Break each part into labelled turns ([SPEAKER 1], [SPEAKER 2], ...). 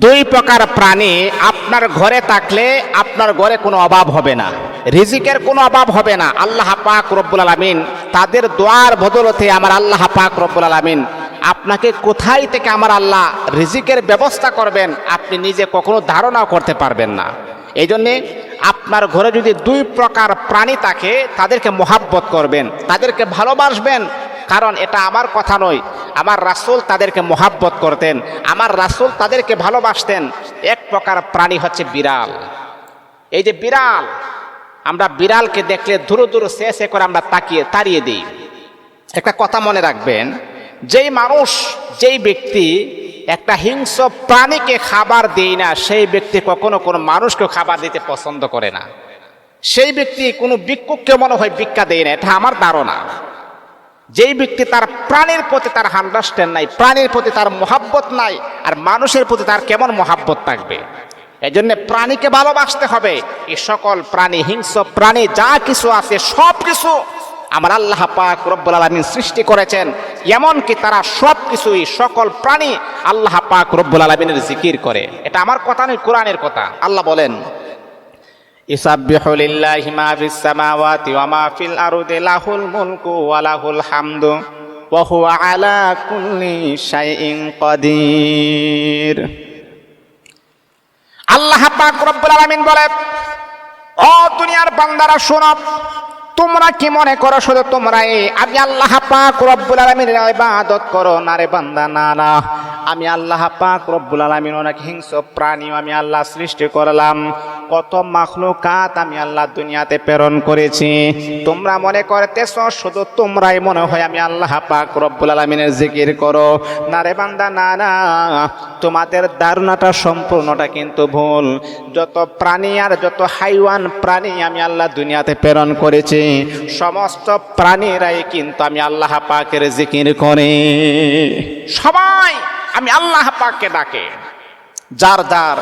[SPEAKER 1] দুই প্রকার প্রাণী আপনার ঘরে থাকলে আপনার ঘরে কোনো অভাব হবে না, রিজিকের কোনো অভাব হবে না। আল্লাহ পাক রব্বুল আলমিন তাদের দোয়ার বদলতে আমার আল্লাহ পাক রব্বুল আলমিন আপনাকে কোথায় থেকে আমার আল্লাহ রিজিকের ব্যবস্থা করবেন আপনি নিজে কখনো ধারণাও করতে পারবেন না। এই জন্যে আপনার ঘরে যদি দুই প্রকার প্রাণী থাকে, তাদেরকে মোহাব্বত করবেন, তাদেরকে ভালোবাসবেন, কারণ এটা আমার কথা নয়। আমার রাসুল তাদেরকে মোহাব্বত করতেন, আমার রাসুল তাদেরকে ভালোবাসতেন। এক প্রকার প্রাণী হচ্ছে বিড়াল। এই যে বিড়াল, আমরা বিড়ালকে দেখলে ধুরো ধুরো শেষে করে আমরা তাকিয়ে, তাড়িয়ে দিই। একটা কথা মনে রাখবেন, যেই মানুষ, যেই ব্যক্তি একটা হিংস্র প্রাণীকে খাবার দেয় না, সেই ব্যক্তি কখনো কোনো মানুষকে খাবার দিতে পছন্দ করে না। সেই ব্যক্তি কোনো ভিক্ষুককে মনে হয় ভিক্ষা দেয় না, এটা আমার ধারণা। যেই ব্যক্তি তার প্রাণীর প্রতি তার আন্ডারস্ট্যান্ড নাই, প্রাণীর প্রতি তার মহাব্বত নাই, আর মানুষের প্রতি তার কেমন মহাব্বত থাকবে? এই জন্য প্রাণীকে ভালোবাসতে হবে। এই সকল প্রাণী হিংস্র প্রাণী, যা কিছু আছে, সব কিছু আমার আল্লাহ পাক রব্বুল আলমিন সৃষ্টি করেছেন। এমনকি তারা সব কিছুই সকল প্রাণী আল্লাহ পাক রব্বুল আলমিনের জিকির করে। এটা আমার কথা নয়, কোরআনের কথা। আল্লাহ বলেন, ইসাব্বিহু লিল্লাহি মা ফিস সামাওয়াতি ওয়া মা ফিল আরদি লাহুল মুলকু ওয়া আল্লাহ বলে ও দুনিয়ার বান্দারা, শোনো, তোমরা কি মনে করো শুধু তোমরা এই আমি আল্লাহ পাক রব্বুল আলামিনের ইবাদত করো, না রে বান্দা, না না। আমি আল্লাহ পাক রব্বুল আলামিন অনেক হিংস্র প্রাণীও আমি আল্লাহ সৃষ্টি করলাম। কত মাখলুকাত আমি আল্লাহ দুনিয়াতে প্রেরণ করেছি। তোমরা মনে করতেছ, শুধু তোমরাই মনে হয় আমি আল্লাহ পাক রব্বুল আলামিনের জিকির করো। না রে বান্দা, না না, তোমাদের ধারণাটা সম্পূর্ণটা কিন্তু ভুল। যত প্রাণী আর যত হাইওয়ান প্রাণী আমি আল্লাহ দুনিয়াতে প্রেরণ করেছি, সমস্ত প্রাণীরাই কিন্তু আমি আল্লাহ পাকের জিকির করে। সবাই আমি আল্লাহ পাককে ডাকে। যার যার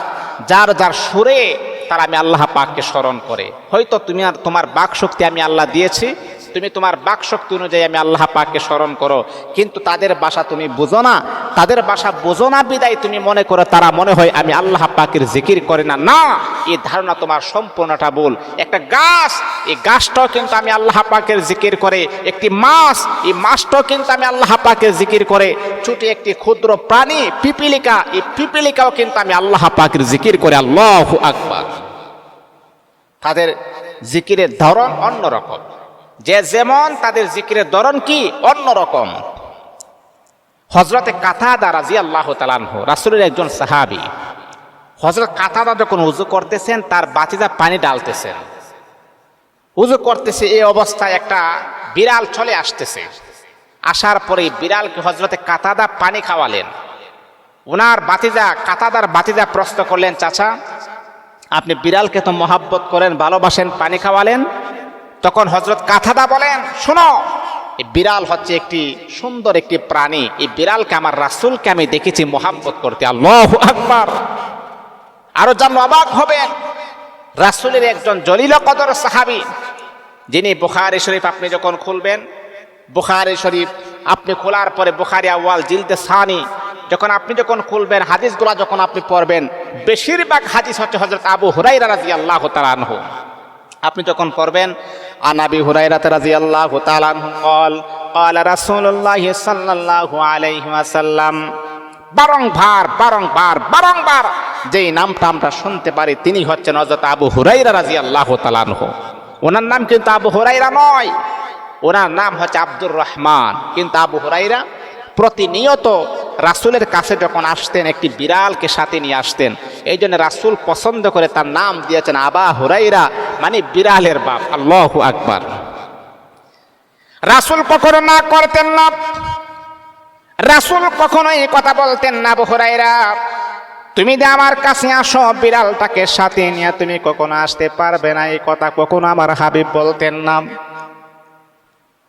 [SPEAKER 1] যার যার সুরে তারা আমি আল্লাহ পাককে স্মরণ করে। হয়তো তুমি আর তোমার বাক শক্তি আমি আল্লাহ দিয়েছি তুমি তোমার বাক শক্তি অনুযায়ী আমি আল্লাহ পাককে স্মরণ করো। কিন্তু তাদের বাসা তুমি বুঝো না। তাদের বাসা বোঝো না বিদায় তুমি মনে করো, তারা মনে হয় আমি আল্লাহ পাকের জিকির করে না। না, এই ধারণা তোমার সম্পূর্ণটা ভুল। একটা গাছ, এই গাছটাও কিন্তু আমি আল্লাহ পাকের জিকির করে। একটি মাছ, এই মাছটাও কিন্তু আমি আল্লাহ পাকের জিকির করে। ছুটি একটি ক্ষুদ্র প্রাণী, পিপিলিকা, এই পিপিলিকাও কিন্তু আমি আল্লাহ পাকের জিকির করে। আল্লাহ আকবার। তাদের জিকিরের ধরন অন্যরকম। যে যেমন তাদের জিকিরের ধরন কি, অন্যরকম। হজরতে কাতাদা রাজি আল্লাহ তালানহ রাসুলের একজন সাহাবি হজরত কাতাদা যখন উজু করতেছেন, তার বাতিদা পানি ডালতেছেন উজু করতেছে এই অবস্থায় একটা বিড়াল চলে আসতেছে। আসার পরে বিড়ালকে হজরতে কাতাদা পানি খাওয়ালেন। ওনার বাতিজা, কাতাদার বাতিজা প্রশ্ন করলেন, চাচা, আপনি বিড়ালকে তো মহাব্বত করেন, ভালোবাসেন, পানি খাওয়ালেন? তখন হজরত কাথাদা বলেন, শোনো বিড়াল হচ্ছে একটি সুন্দর একটি প্রাণী। এই বিড়ালকে আমার রাসুলকে আমি দেখেছি মহাব্বত করতে। আল্লাহ আকবার। আরও যেন অবাক হবেন, রাসুলের একজন জলিল কদর সাহাবি, যিনি বুখারি শরীফ আপনি যখন খুলবেন, বুখারি শরীফ আপনি খোলার পরে বুখারি আওয়াল জিলদে সানি, যখন আপনি যখন খুলবেন, হাদিসগুলা যখন আপনি পড়বেন, বেশিরভাগ হাদিস হচ্ছে হজরত আবু হুরাইরা রাজি আল্লাহ তালানহ আপনি যখন পড়বেন আনাবি হুরাইরাত রাদিয়াল্লাহু তাআলা আনহু قال قال رسول الله صلى الله عليه وسلم বারংবার বারংবার বারংবার যেই নামটা আমরা শুনতে পারি তিনি হচ্ছেন হযরত আবু হুরাইরা রাদিয়াল্লাহু তাআলা আনহু ওনার নাম কিন্তু আবু হুরাইরা নয় ওনার নাম হচ্ছে আব্দুর রহমান কিন্তু আবু হুরাইরা প্রতিনিয়ত রাসুলের কাছে যখন আসতেন একটি বিড়ালকে সাথে নিয়ে আসতেন এই জন্য রাসুল পছন্দ করে তার নাম দিয়েছেন আবা হুরাইরা মানে বিড়ালের বাপ, আল্লাহ আকবার। রাসুল কখনো না করতেন না। রাসুল কখনো এই কথা বলতেন না বহরাইরা তুমি যে আমার কাছে আসো, বিড়ালটাকে সাথে নিয়ে তুমি কখনো আসতে পারবে না, এই কথা কখনো আমার হাবিব বলতেন না।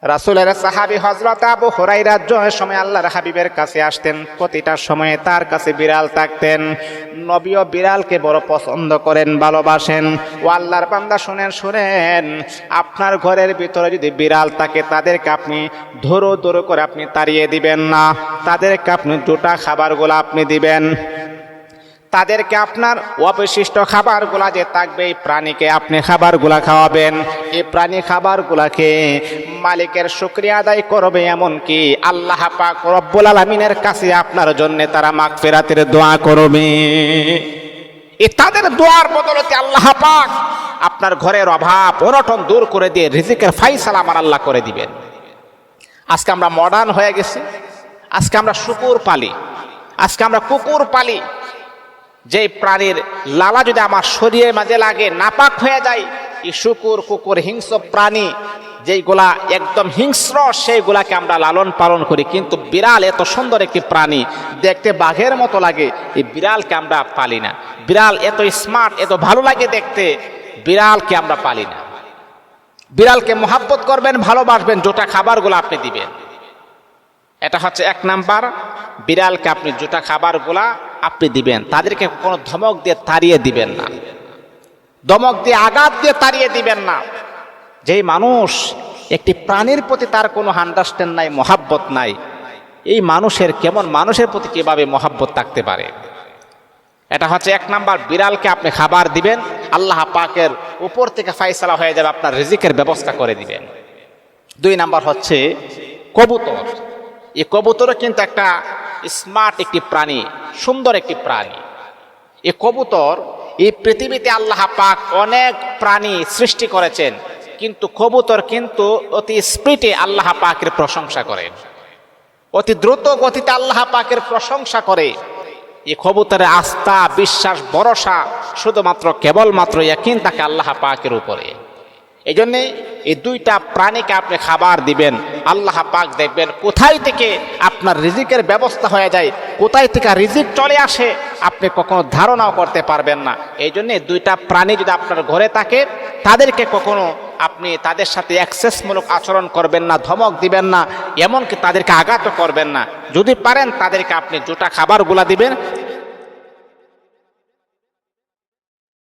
[SPEAKER 1] রাসুলের সাহাবি হজরত আবু হুরাইরা জয় সময় আল্লাহর হাবিবের কাছে আসতেন, প্রতিটা সময়ে তার কাছে বিড়াল থাকতেন। নবীও বিড়ালকে বড় পছন্দ করেন, ভালোবাসেন। ও আল্লাহর বান্দা শুনেন শুনেন, আপনার ঘরের ভিতরে যদি বিড়াল থাকে, তাদেরকে আপনি ধরো ধরো করে আপনি তাড়িয়ে দিবেন না। তাদেরকে আপনি দুটা খাবারগুলো আপনি দিবেন। তাদেরকে আপনার অবশিষ্ট খাবারগুলা যে থাকবে, এই প্রাণীকে আপনি খাবারগুলা খাওয়াবেন। এই প্রাণী খাবারগুলাকে মালিকের শুক্রিয়া আদায় করবে এমনকি আল্লাহ পাক রব্বুল আলমিনের কাছে আপনার জন্য তারা মাগফিরাতের দোয়া করবে। এ তাদের দোয়ার বদলতে আল্লাহ পাক আপনার ঘরের অভাব, অনটন দূর করে দিয়ে রিজিকের ফাইসালা আমার আল্লাহ করে দিবেন। আজকে আমরা মডার্ন হয়ে গেছি, আজকে আমরা শুকুর পালি, আজকে আমরা কুকুর পালি। যে প্রাণীর লালা যদি আমার শরীরের মাঝে লাগে, নাপাক হয়ে যায় এই শুকুর কুকুর হিংস্র প্রাণী, যেইগুলা একদম হিংস্র, সেইগুলাকে আমরা লালন পালন করি। কিন্তু বিড়াল এত সুন্দর একটি প্রাণী, দেখতে বাঘের মতো লাগে, এই বিড়ালকে আমরা পালি না। বিড়াল এত স্মার্ট এত ভালো লাগে দেখতে, বিড়ালকে আমরা পালি না। বিড়ালকে মোহাব্বত করবেন, ভালোবাসবেন, জোটা খাবারগুলো আপনি দিবেন। এটা হচ্ছে এক নাম্বার, বিড়ালকে আপনি জোটা খাবারগুলা আপনি দিবেন, তাদেরকে কোনো ধমক দিয়ে তাড়িয়ে দিবেন না। ধমক দিয়ে আঘাত দিয়ে তাড়িয়ে দিবেন না। যেই মানুষ একটি প্রাণীর প্রতি তার কোনো আন্ডারস্ট্যান্ড নাই, মহাব্বত নাই, এই মানুষের কেমন মানুষের প্রতি কীভাবে মহাব্বত থাকতে পারে? এটা হচ্ছে এক নাম্বার বিড়ালকে আপনি খাবার দিবেন, আল্লাহ পাকের উপর থেকে ফাইসলা হয়ে যাবে, আপনার রিজিকের ব্যবস্থা করে দিবেন। দুই নাম্বার হচ্ছে কবুতর। এই কবুতরও কিন্তু একটা স্মার্ট একটি প্রাণী। সুন্দর একটি প্রাণী। এই কবুতর, এই পৃথিবীতে আল্লাহ পাক অনেক প্রাণী সৃষ্টি করেছেন, কিন্তু কবুতর কিন্তু অতি স্পিডে আল্লাহ পাকের প্রশংসা করেন অতি দ্রুত গতিতে আল্লাহ পাকের প্রশংসা করে। এই কবুতরের আস্থা, বিশ্বাস, ভরসা শুধুমাত্র কেবলমাত্র ইয়াকিন তাকে আল্লাহ পাকের উপরে। এই জন্যে এই দুইটা প্রাণীকে আপনি খাবার দিবেন, আল্লাহ পাক দেখবেন কোথায় থেকে আপনার রিজিকের ব্যবস্থা হয়ে যায়, কোথায় থেকে রিজিক চলে আসে, আপনি কখনো ধারণাও করতে পারবেন না। এই জন্যে দুইটা প্রাণী যদি আপনার ঘরে থাকে, তাদেরকে কখনো আপনি তাদের সাথে অ্যাক্সেসমূলক আচরণ করবেন না, ধমক দিবেন না, এমনকি তাদেরকে আঘাতও করবেন না। যদি পারেন, তাদেরকে আপনি জোটা খাবারগুলা দিবেন